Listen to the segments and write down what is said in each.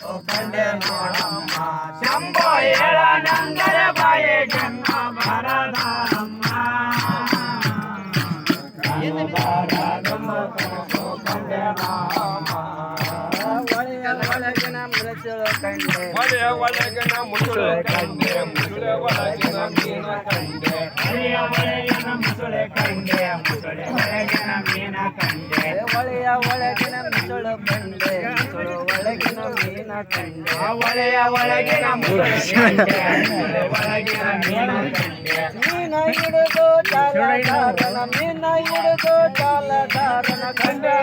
ಕಂಡೆ ನೋಡಮ್ಮ ಶಂಭೋ ಹೇಳನಂದರ ಬಾಯೆ ಜನ್ಮ ಬರದಮ್ಮ ನಾನು ಬಾರದಮ್ಮ ಕನಸು ಕಂಡೆ ಮಾಮ. ಒಳೆಯ ಒಳಗಿನ ಮೃತ್ಯುಳು ಕಂಡೆ ಒಲೆಯ ಒಳಗಿನ ಮುಸುಳೆ ಕಂಡೆ ಮುಸುಳೆ ಒಳಗಿನ ಮೀನ ಕಂಡೆ ಒಳೆಯ ಒಳಗಿನ ಮುಸುಳೆ ಕಂಡೆ ಮುಸುಳೆ ಒಳಗಿನ ಮೀನ ಕಂಡೆ ಒಳೆಯ ಒಳಗಿನ ಮುಸುಳು ಕಂಡೆ ಮುಸುಳು మీనాయుడుతో చాలా కారణ మీనాయుడుతో చాలా కారణ కండే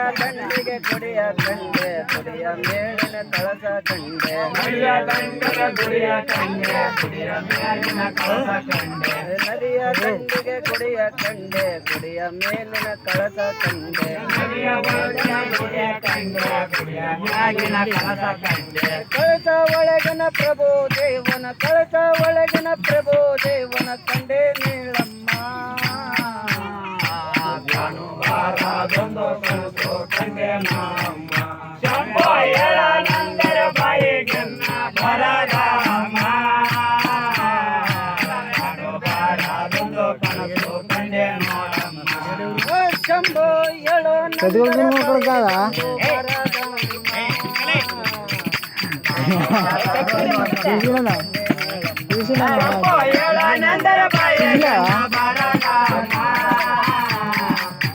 ಮೈಯ ದಂಡಿಗೆ ಕುಡಿಯ ಕಂಡೆ ಕುಡಿಯ ಮೇಲಿನ ಕಳಸ ಕಂಡೆ. ಮೈಯ ದಂಡಿಗೆ ಕುಡಿಯ ಕಂಡೆ ಕುಡಿಯ ಮೇಲಿನ ಕಳಸ ಕಂಡೆ. ನದಿಯ ದಂಡಿಗೆ ಕುಡಿಯ ಕಂಡೆ ಕುಡಿಯ ಮೇಲಿನ ಕಳಸ ಕಂಡೆ. ನದಿಯ ಕುಡಿಯ ಕಂಡೆ ಕುಡಿಯ ಮೇಲಿನ ಕಳಸ ಕಂಡೆ. ಕಳಸ ಒಳಗಿನ ಪ್ರಭು ದೇವನ ಕಳಸ ಒಳಗಿನ ಪ್ರಭು ದೇವನ ಕಂಡೆ ನೀಳ దొందకు కంగనమ్మ చూసినా చూసినా